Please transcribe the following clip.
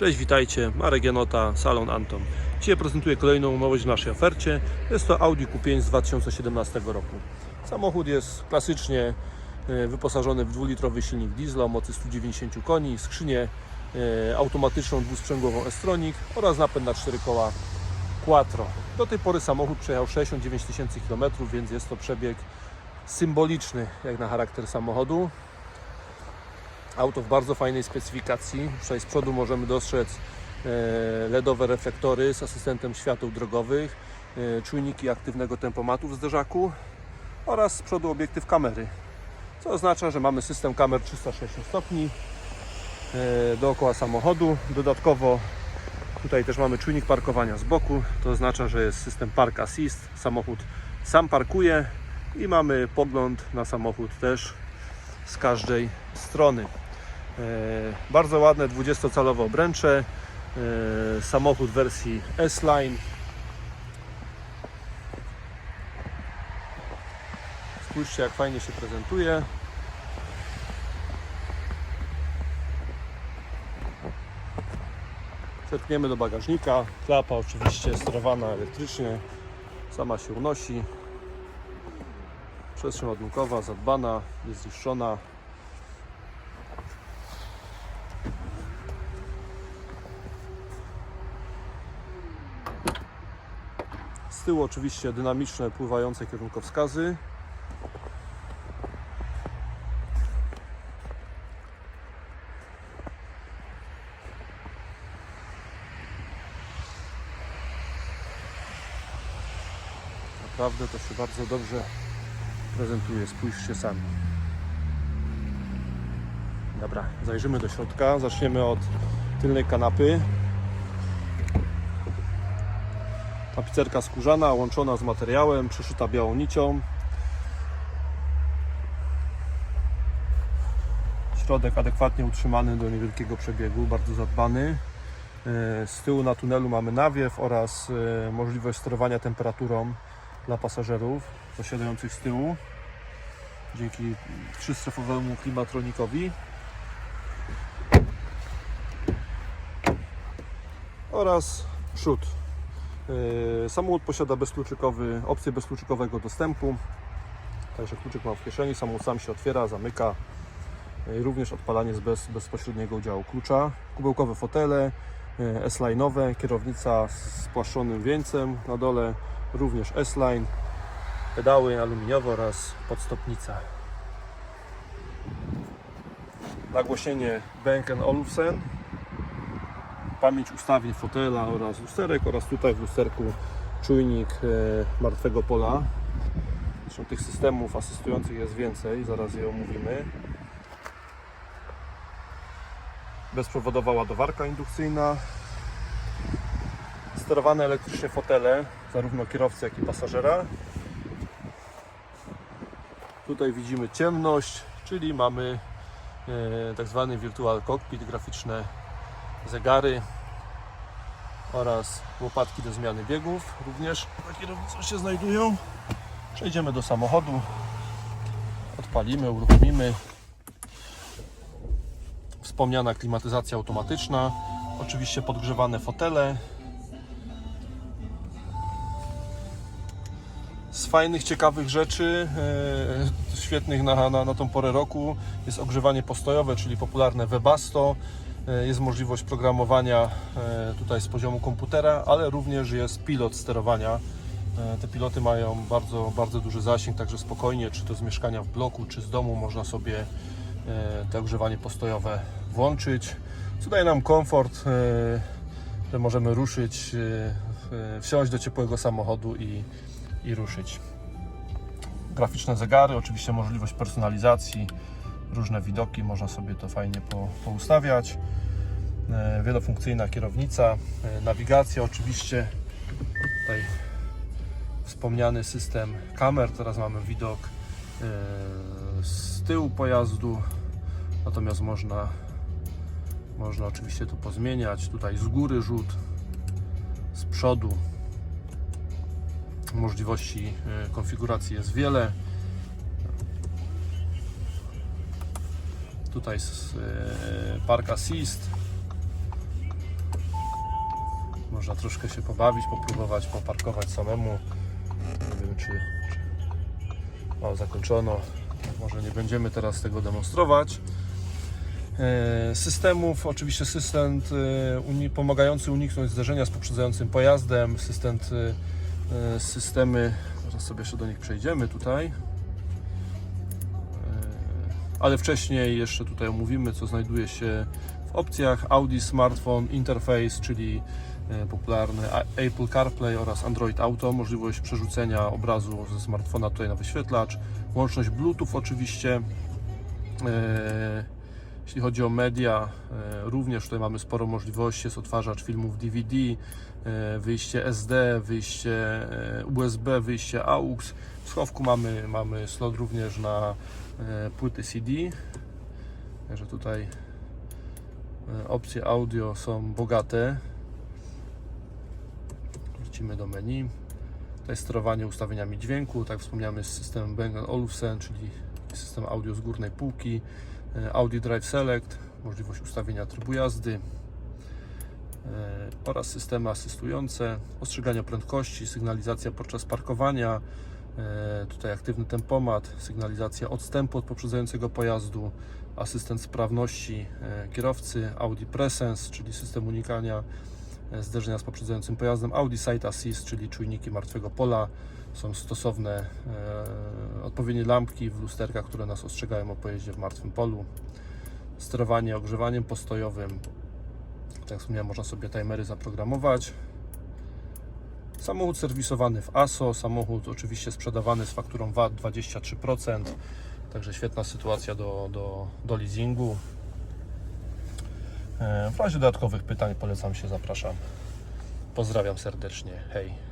Cześć, witajcie. Marek Janota, Salon Anton. Dzisiaj prezentuję kolejną nowość w naszej ofercie. Jest to Audi Q5 z 2017 roku. Samochód jest klasycznie e, wyposażony w dwulitrowy silnik diesla o mocy 190 koni, skrzynię e, automatyczną dwusprzęgłową S-Tronic oraz napęd na 4 koła Quattro. Do tej pory samochód przejechał 69 tysięcy km, więc jest to przebieg symboliczny jak na charakter samochodu. Auto w bardzo fajnej specyfikacji. Tutaj z przodu możemy dostrzec e, LEDowe reflektory z asystentem świateł drogowych, e, czujniki aktywnego tempomatu w zderzaku oraz z przodu obiektyw kamery. Co oznacza, że mamy system kamer 360 stopni e, dookoła samochodu. Dodatkowo tutaj też mamy czujnik parkowania z boku. To oznacza, że jest system Park Assist. Samochód sam parkuje i mamy pogląd na samochód też z każdej strony. E, Bardzo ładne 20-calowe obręcze. E, Samochód wersji S-Line. Spójrzcie jak fajnie się prezentuje. Zerkniemy do bagażnika. Klapa oczywiście sterowana elektrycznie. Sama się unosi. Przestrzeń ładunkowa zadbana, jest Z tyłu oczywiście dynamiczne pływające kierunkowskazy. Naprawdę to się bardzo dobrze prezentuje. Spójrzcie sami. Dobra, zajrzymy do środka. Zaczniemy od tylnej kanapy. Tapicerka skórzana, łączona z materiałem, przeszyta białą nicią. Środek adekwatnie utrzymany do niewielkiego przebiegu, bardzo zadbany. E, Z tyłu na tunelu mamy nawiew oraz e, możliwość sterowania temperaturą dla pasażerów zasiadających z tyłu dzięki trzystrefowemu klimatronikowi oraz przód. Yy, Samochód posiada bezkluczykowy, opcję bezkluczykowego dostępu, także kluczyk mam w kieszeni, samochód sam się otwiera, zamyka. Yy, Również odpalanie z bez, bezpośredniego udziału klucza. Kubełkowe fotele, yy, S-line'owe, kierownica z spłaszczonym wieńcem na dole, również S-line, pedały aluminiowe oraz podstopnica. Nagłośnienie Bang Olufsen, pamięć ustawień fotela oraz lusterek oraz tutaj w lusterku czujnik e, martwego pola. Zresztą tych systemów asystujących jest więcej, zaraz je omówimy. Bezprzewodowa ładowarka indukcyjna, sterowane elektrycznie fotele, zarówno kierowcy, jak i pasażera. Tutaj widzimy ciemność, czyli mamy e, tak zwany virtual cockpit, graficzne zegary oraz łopatki do zmiany biegów również na kierownicą się znajdują. Przejdziemy do samochodu, odpalimy, uruchomimy. Wspomniana klimatyzacja automatyczna, oczywiście podgrzewane fotele, Z fajnych, ciekawych rzeczy, e, świetnych na, na, na tą porę roku, jest ogrzewanie postojowe, czyli popularne Webasto. E, Jest możliwość programowania e, tutaj z poziomu komputera, ale również jest pilot sterowania. E, Te piloty mają bardzo, bardzo duży zasięg, także spokojnie, czy to z mieszkania w bloku, czy z domu, można sobie e, to ogrzewanie postojowe włączyć. Co daje nam komfort, że możemy ruszyć, wsiąść do ciepłego samochodu i, i ruszyć. Graficzne zegary, oczywiście możliwość personalizacji, różne widoki, można sobie to fajnie po, poustawiać. E, Wielofunkcyjna kierownica, e, nawigacja oczywiście. Tutaj wspomniany system kamer, teraz mamy widok e, z tyłu pojazdu, natomiast można, można oczywiście to pozmieniać. Tutaj z góry rzut, z przodu możliwości konfiguracji jest wiele. Tutaj jest Park Assist, można troszkę się pobawić, popróbować, poparkować samemu. Nie wiem czy. O, zakończono. Może nie będziemy teraz tego demonstrować. E, Systemów, oczywiście system e, pomagający uniknąć zderzenia z poprzedzającym pojazdem, e, systemy, zaraz sobie jeszcze do nich przejdziemy tutaj. Ale wcześniej jeszcze tutaj omówimy, co znajduje się w opcjach Audi Smartphone Interface, czyli e, popularny Apple CarPlay oraz Android Auto, możliwość przerzucenia obrazu ze smartfona tutaj na wyświetlacz, łączność Bluetooth oczywiście. E, Jeśli chodzi o media, e, również tutaj mamy sporo możliwości. Jest odtwarzacz filmów DVD, wyjście SD, wyjście USB, wyjście AUX. W schowku mamy, mamy slot również na płyty CD. Także tutaj e, opcje audio są bogate. Wrócimy do menu. Tutaj sterowanie ustawieniami dźwięku, tak wspomniałem, z systemem Bang Olufsen, czyli system audio z górnej półki. E, Audi Drive Select, możliwość ustawienia trybu jazdy e, oraz systemy asystujące, ostrzeganie prędkości, sygnalizacja podczas parkowania, e, tutaj aktywny tempomat, sygnalizacja odstępu od poprzedzającego pojazdu, asystent sprawności e, kierowcy, Audi Presence, czyli system unikania e, zderzenia z poprzedzającym pojazdem, Audi Side Assist, czyli czujniki martwego pola, są stosowne e, odpowiednie lampki w lusterkach, które nas ostrzegają o pojeździe w martwym polu. Sterowanie ogrzewaniem postojowym. Tak jak wspomniałem, można sobie timery zaprogramować. Samochód serwisowany w ASO, samochód oczywiście sprzedawany z fakturą VAT 23%, także świetna sytuacja do, do, do leasingu. E, W razie dodatkowych pytań polecam się, zapraszam. Pozdrawiam serdecznie. Hej.